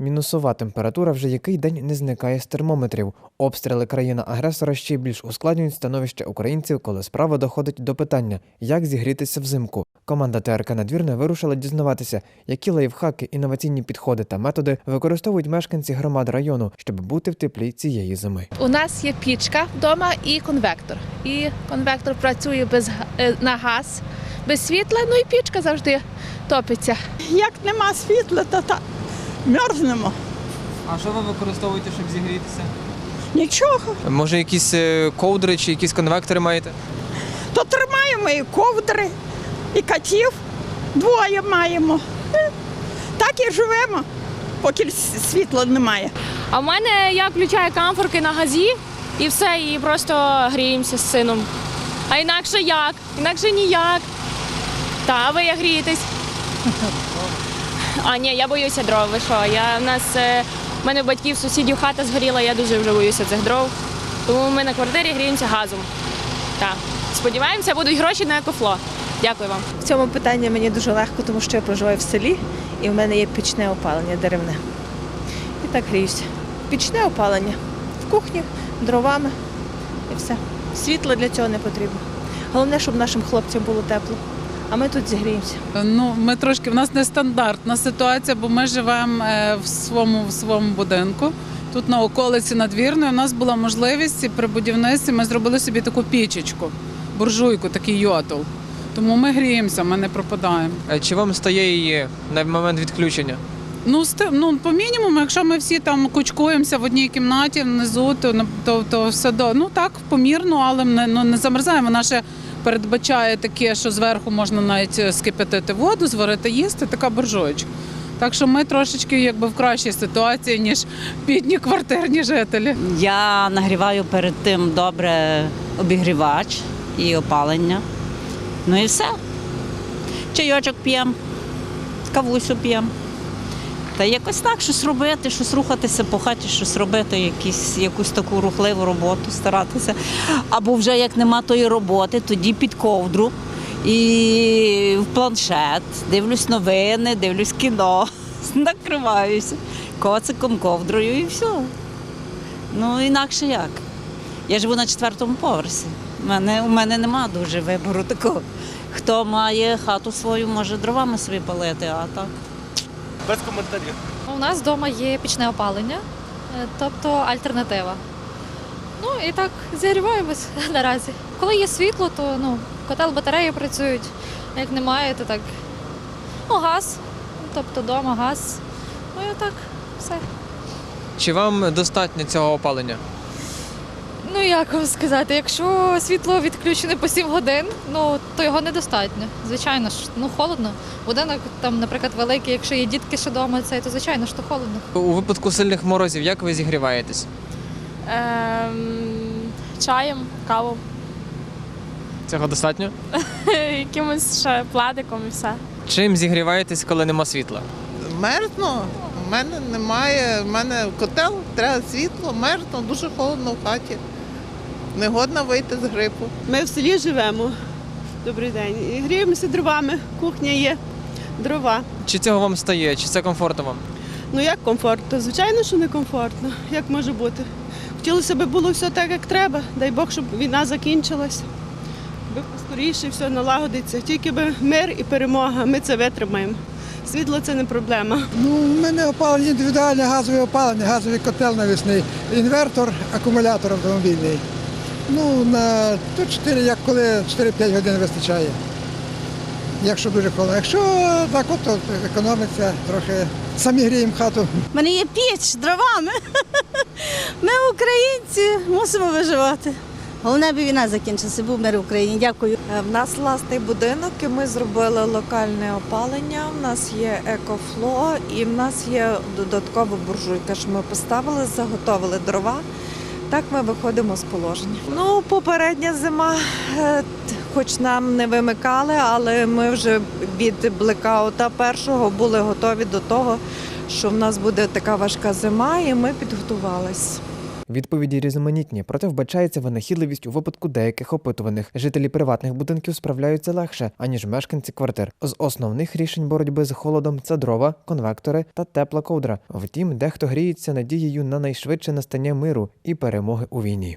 Мінусова температура вже який день не зникає з термометрів. Обстріли країна-агресора ще більш ускладнюють становище українців, коли справа доходить до питання, як зігрітися взимку. Команда ТРК Надвірна вирушила дізнаватися, які лайфхаки, інноваційні підходи та методи використовують мешканці громад району, щоб бути в теплі цієї зими. У нас є пічка вдома і конвектор. І конвектор працює без е, на газ, без світла, ну і пічка завжди топиться. Як нема світла, то та мерзнемо. А що ви використовуєте, щоб зігрітися? Нічого. Може, якісь е, ковдри чи якісь конвектори маєте? То тримаємо і ковдри, і котів. Двоє маємо. Так і живемо, поки світла немає. А в мене я включаю камфорки на газі і все, і просто гріємося з сином. А інакше як? Інакше ніяк. Та ви як грієтесь? А ні, я боюся дров. Ви що? Я в нас е, в мене батьків сусідів хата згоріла, я дуже вже боюся цих дров. Тому ми на квартирі гріємося газом. Так. Сподіваємося, будуть гроші на екофло. Дякую вам. В цьому питанні мені дуже легко, тому що я проживаю в селі і в мене є пічне опалення деревне. І так гріюся. Пічне опалення в кухні, дровами і все. Світла для цього не потрібно. Головне, щоб нашим хлопцям було тепло. А ми тут зігріємося. Ну, ми трошки в нас нестандартна ситуація, бо ми живемо е, в своєму в своєму будинку. Тут на околиці надвірної у нас була можливість і при будівництві ми зробили собі таку пічечку, буржуйку, такий йотол. Тому ми гріємося, ми не пропадаємо. Е, Чи вам стає її на момент відключення? Ну, ну, по мінімуму, якщо ми всі там кучкуємося в одній кімнаті внизу, то, на- то, то все до ну так помірно, але не, ну, не замерзаємо. Вона ще передбачає таке, що зверху можна навіть е, скипятити воду, зварити їсти, така буржуєчка. Так що ми трошечки якби в кращій ситуації, ніж бідні квартирні жителі. Я нагріваю перед тим добре обігрівач і опалення. Ну і все. Чайочок п'ємо, кавусю п'ємо. Та якось так щось робити, щось рухатися по хаті, щось робити, якісь, якусь таку рухливу роботу старатися. Або вже як нема тої роботи, тоді під ковдру і в планшет, дивлюсь новини, дивлюсь кіно, накриваюся коциком, ковдрою і все. Ну, інакше як. Я живу на четвертому поверсі. У мене, у мене нема дуже вибору такого. Хто має хату свою, може дровами собі палити, а так. Без коментарів. У нас вдома є пічне опалення, е, тобто альтернатива. Ну і так зігріваємось наразі. Коли є світло, то ну, котел батареї працюють. А як немає, то так. Ну, газ, тобто вдома газ. Ну і так, все. Чи вам достатньо цього опалення? Ну як вам сказати, якщо світло відключене по 7 годин, ну то його недостатньо. Звичайно ж, ну холодно. Будинок там, наприклад, великий, якщо є дітки ще вдома, це то звичайно ж то холодно. У випадку сильних морозів, як ви зігріваєтесь? Ем, чаєм, кавом, Цього достатньо? якимось ще пледиком і все. Чим зігріваєтесь, коли нема світла? Мерзну. У мене немає, в мене котел, треба світло, мерзну, дуже холодно в хаті. Негодна вийти з грипу. Ми в селі живемо. Добрий день. І гріємося дровами. Кухня є, дрова. Чи цього вам стає? Чи це комфортно вам? Ну як комфортно? Звичайно, що не комфортно. Як може бути? Хотілося б було все так, як треба. Дай Бог, щоб війна закінчилась. Би поскоріше все налагодиться. Тільки би мир і перемога. Ми це витримаємо. Світло це не проблема. Ну, у мене опалення індивідуальне газове опалення, газовий котел навісний, інвертор, акумулятор автомобільний. Ну, на то 4, як коли 4-5 годин вистачає. Якщо дуже холодно. Якщо так, от, то економиться трохи. Самі гріємо хату. У мене є піч дровами. Ми українці мусимо виживати. Головне, аби війна закінчилася, був мир в Україні. Дякую. В нас власний будинок, і ми зробили локальне опалення. У нас є екофло, і в нас є додаткова буржуйка, що ми поставили, заготовили дрова. Так ми виходимо з положення. Ну, попередня зима, е, хоч нам не вимикали, але ми вже від блекаута першого були готові до того, що в нас буде така важка зима, і ми підготувалися. Відповіді різноманітні, проте вбачається винахідливість у випадку деяких опитуваних. Жителі приватних будинків справляються легше, аніж мешканці квартир. З основних рішень боротьби з холодом це дрова, конвектори та тепла ковдра. Втім, дехто гріється надією на найшвидше настання миру і перемоги у війні.